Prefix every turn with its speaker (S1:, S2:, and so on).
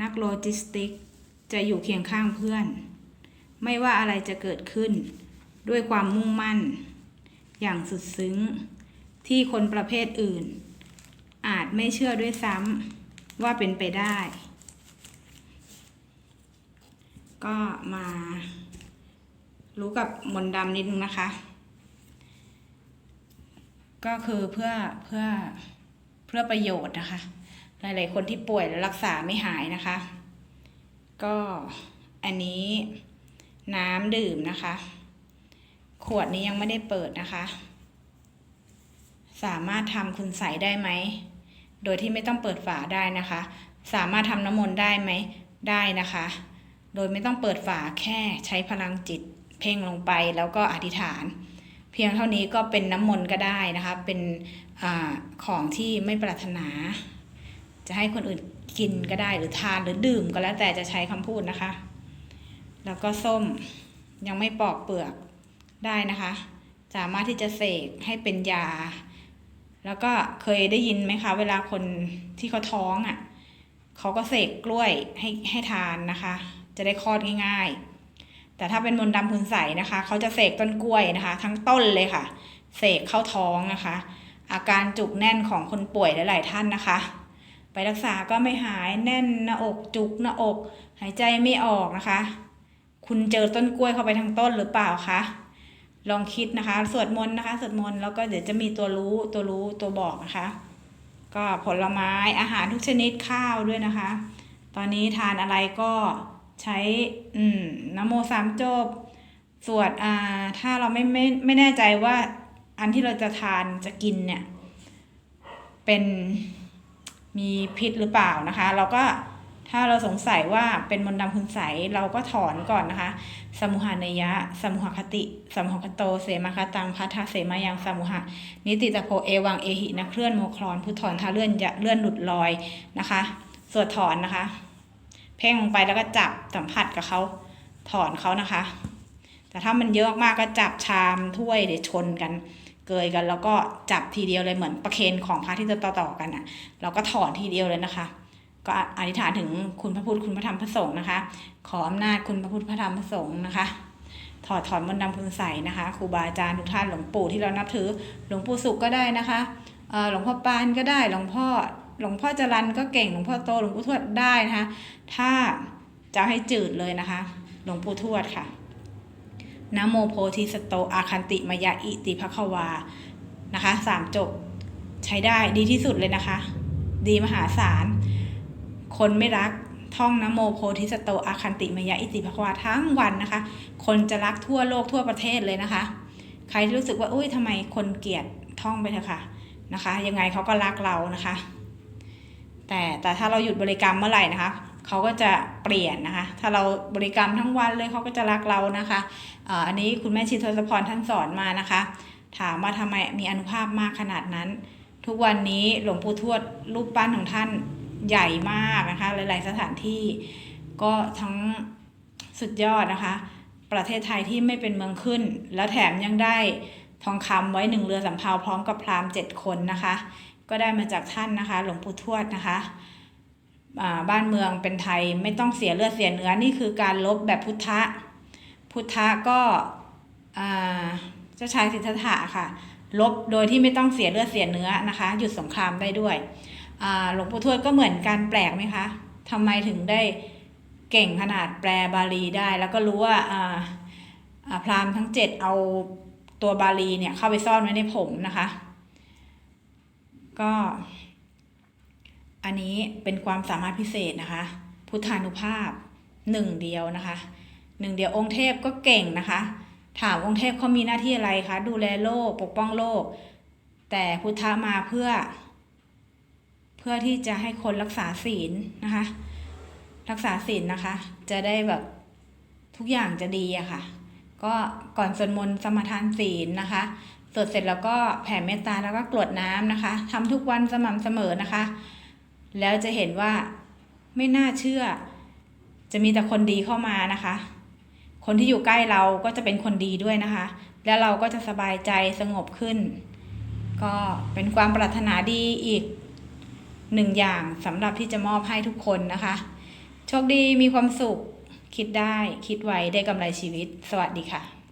S1: นักโลจิสติก จะอยู่เคียงข้างเพื่อน ไม่ว่าอะไรจะเกิดขึ้น ด้วยความมุ่งมั่น อย่างสุดซึ้ง ที่คนประเภทอื่น อาจไม่เชื่อด้วยซ้ำว่าเป็นไปได้ ก็มารู้กับมนดำนิดนึงนะคะ ก็คือเพื่อเพื่อเพื่อประโยชน์นะคะ หลายๆคนที่ป่วยแล้วรักษาไม่หายนะคะ ก็อันนี้น้ำดื่มนะคะ ขวดนี้ยังไม่ได้เปิดนะคะ สามารถทำคุณใสได้ไหม โดยที่ไม่ต้องเปิดฝาได้นะคะ สามารถทำน้ำมนต์ได้ไหมได้นะคะ โดยไม่ต้องเปิดฝาแค่ใช้พลังจิต เพ่งลงไปแล้วก็อธิษฐาน เพียงเท่านี้ก็เป็นน้ำมนต์ก็ได้นะคะ เป็นอของที่ไม่ปรารถนา จะให้คนอื่นกินก็ได้หรือทานหรือดื่มก็แล้วแต่จะใช้คำพูดนะคะ แล้วก็ส้มยังไม่ปอกเปลือกได้นะคะ สามารถที่จะเสกให้เป็นยา แล้วก็เคยได้ยินไหมคะ เวลาคนที่เขาท้องอะ่ะเขาก็เสกกล้วยให้ให้ทานนะคะ จะได้คลอดง่ายๆ แต่ถ้าเป็นมนต์ดำคุณใสนะคะ เขาจะเสกต้นกล้วยนะคะ ทั้งต้นเลยค่ะ เสกเข้าท้องนะคะ อาการจุกแน่นของคนป่วยหลายๆท่านนะคะ ไปรักษาก็ไม่หายแน่นหน้าอกจุกหน้าอก หายใจไม่ออกนะคะ คุณเจอต้นกล้วยเข้าไปทั้งต้นหรือเปล่าคะลองคิดนะคะสวดมนต์นะคะสวดมนต์แล้วก็เดี๋ยวจะมีตัวรู้ตัวรู้ตัวบอกนะคะ ก็ผลไม้อาหารทุกชนิดข้าวด้วยนะคะ ตอนนี้ทานอะไรก็ใช้อืมนโมสามจบสวดอ่าถ้าเราไม่ไม่ไม่แน่ใจว่าอันที่เราจะทานจะกินเนี่ย เป็น มีพิษหรือเปล่านะคะ เราก็ถ้าเราสงสัยว่าเป็นมนต์ดำคุณใสเราก็ถอนก่อนนะคะ สมุหานยะ สมุหคติ สมุหคโต เสมาคตังพัทธเสมายังสมุหะนิติตะโพเอวังเอหินะเคลื่อนโมคลอนพุทธอนทาเลื่อนจะเลื่อนหลุดลอยนะคะสวดถอนนะคะ เพ่งลงไปแล้วก็จับสัมผัสกับเขาถอนเขานะคะ แต่ถ้ามันเยอะมากก็จับชามถ้วยเดี๋ยวชนกัน เกยกันแล้วก็จับทีเดียวเลยเหมือนประเคนของพระที่จะต่อๆกันอะ เราก็ถอนทีเดียวเลยนะคะ ก็อธิษฐานถึงคุณพระพุทธคุณพระธรรมพระสงฆ์นะคะ ขออำนาจคุณพระพุทธพระธรรมพระสงฆ์นะคะ ถอดถอนมนต์ดำคุณใสนะคะครูบาอาจารย์ทุกท่านหลวงปู่ที่เรานับถือหลวงปู่สุขก็ได้นะคะเออหลวงพ่อปานก็ได้หลวงพ่อหลวงพ่อจรันก็เก่งหลวงพ่อโตหลวงปู่ทวดได้นะคะ ถ้าจะให้จืดเลยนะคะ หลวงปู่ทวดค่ะ นะโมโพธิสโตอาคันติมายะอิติภควา นะคะสามจบใช้ได้ดีที่สุดเลยนะคะ ดีมหาศาล คนไม่รักท่องนะโมโพธิสโตอาคันติมายะอิติภควาทั้งวันนะคะ คนจะรักทั่วโลกทั่วประเทศเลยนะคะ ใครที่รู้สึกว่าอุ้ยทำไมคนเกลียดท่องไปเถอะค่ะนะคะ ยังไงเขาก็รักเรานะคะ แต่แต่ถ้าเราหยุดบริกรรมเมื่อไหร่นะคะ เขาก็จะเปลี่ยนนะคะ ถ้าเราบริกรรมทั้งวันเลยเขาก็จะรักเรานะคะอันนี้คุณแม่ชินทศพรท่านสอนมานะคะ ถามว่าทำไมมีอนุภาพมากขนาดนั้น ทุกวันนี้หลวงปู่ทวดรูปปั้นของท่านใหญ่มากนะคะ หลาย ๆ สถานที่ก็ทั้งสุดยอดนะคะ ประเทศไทยที่ไม่เป็นเมืองขึ้น แล้วแถมยังได้ทองคำไว้หนึ่งเรือสำเภาพร้อมกับพราหมณ์เจ็ดคนนะคะ ก็ได้มาจากท่านนะคะ หลวงปู่ทวดนะคะ บ้านเมืองเป็นไทยไม่ต้องเสียเลือดเสียเนื้อนี่คือการลบแบบพุทธะ พุทธะก็อ่าเจ้าชายสิทธัตถะค่ะลบโดยที่ไม่ต้องเสียเลือดเสียเนื้อนะคะ หยุดสงครามได้ด้วยอ่าหลวงปู่ทวดก็เหมือนการแปลกไหมคะทำไมถึงได้เก่งขนาดแปลบาลีได้ แล้วก็รู้ว่าอ่าอ่าพราหมณ์ทั้งเจ็ดเอาตัวบาลีเนี่ยเข้าไปซ่อนไว้ในผมนะคะ ก็ อันนี้เป็นความสามารถพิเศษนะคะ พุทธานุภาพหนึ่งเดียวนะคะหนึ่งเดียวองค์เทพก็เก่งนะคะ ถามองค์เทพเขามีหน้าที่อะไรคะดูแลโลกปกป้องโลก แต่พุทธะมาเพื่อ เพื่อที่จะให้คนรักษาศีลนะคะ รักษาศีลนะคะ จะได้แบบทุกอย่างจะดีอะค่ะ ก็ก่อนสวดมนต์สมาทานศีลนะคะสวดเสร็จแล้วก็แผ่เมตตาแล้วก็กรวดน้ำนะคะทำทุกวันสม่ำเสมอนะคะ แล้วจะเห็นว่าไม่น่าเชื่อ จะมีแต่คนดีเข้ามานะคะ คนที่อยู่ใกล้เราก็จะเป็นคนดีด้วยนะคะ แล้วเราก็จะสบายใจสงบขึ้น ก็เป็นความปรารถนาดีอีกหนึ่งอย่างสำหรับที่จะมอบให้ทุกคนนะคะ โชคดีมีความสุข คิดได้คิดไว้ได้กำไรชีวิต สวัสดีค่ะ